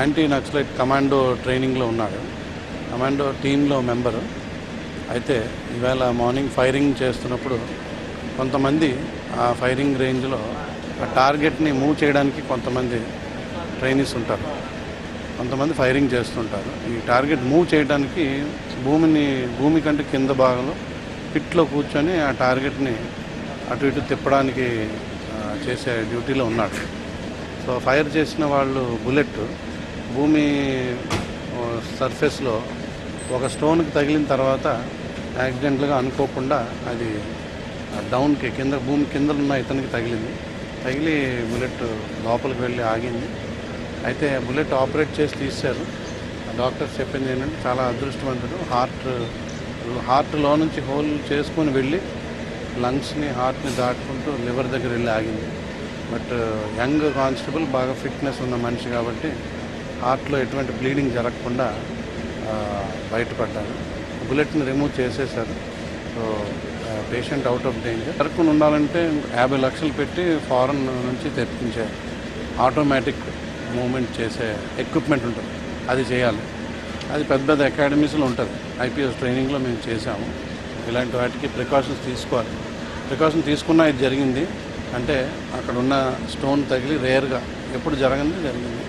Anti naxalite commando ట్రైనింగ్లో ఉన్నాడు. Commando టీంలో మెంబరు. అయితే ఈవేళ మార్నింగ్ ఫైరింగ్ చేస్తున్నప్పుడు కొంతమంది ఆ ఫైరింగ్ రేంజ్లో ఆ టార్గెట్ని మూవ్ చేయడానికి కొంతమంది ట్రైనీస్ ఉంటారు. కొంతమంది ఫైరింగ్ చేస్తుంటారు. ఈ టార్గెట్ మూవ్ చేయడానికి భూమిని భూమి కంటే కింద భాగంలో పిట్లో కూర్చొని ఆ టార్గెట్ని అటు ఇటు తిప్పడానికి చేసే డ్యూటీలో ఉన్నాడు. సో ఫైర్ చేసిన వాళ్ళు బుల్లెట్ భూమి సర్ఫేస్లో ఒక స్టోన్కి తగిలిన తర్వాత యాక్సిడెంట్లుగా అనుకోకుండా అది డౌన్కి కింద భూమి కింద ఉన్న ఇతనికి తగిలింది. తగిలి బుల్లెట్ లోపలికి వెళ్ళి ఆగింది. అయితే బుల్లెట్ ఆపరేట్ చేసి తీశారు. డాక్టర్స్ చెప్పింది ఏంటంటే చాలా అదృష్టవంతుడు. హార్ట్ హార్ట్లో నుంచి హోల్ చేసుకొని వెళ్ళి లంగ్స్ని హార్ట్ని దాటుకుంటూ లివర్ దగ్గర వెళ్ళి ఆగింది. బట్ యంగ్ కానిస్టేబుల్ బాగా ఫిట్నెస్ ఉన్న మనిషి కాబట్టి హార్ట్లో ఎటువంటి బ్లీడింగ్ జరగకుండా బయటపడ్డారు. బుల్లెట్ని రిమూవ్ చేసేశారు so patient out of danger. జరగకుండా ఉండాలంటే యాభై లక్షలు పెట్టి ఫారెన్ నుంచి తెప్పించే ఆటోమేటిక్ మూమెంట్ చేసే ఎక్విప్మెంట్ ఉంటుంది. అది చేయాలి. అది పెద్ద పెద్ద అకాడమీస్లో ఉంటుంది. ఐపీఎస్ ట్రైనింగ్లో మేము చేసాము ఇలాంటి వాటికి ప్రికాషన్స్ తీసుకోవాలి. ప్రికాషన్ తీసుకున్నా ఇది జరిగింది. అంటే అక్కడ ఉన్న స్టోన్ తగిలి రేర్గా ఎప్పుడు జరగంది జరిగింది.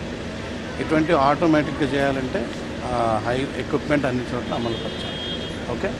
ఇటువంటి ఆటోమేటిక్గా చేయాలంటే హై ఎక్విప్మెంట్ అన్ని చోట్ల అమలుపరచాలి. ఓకే?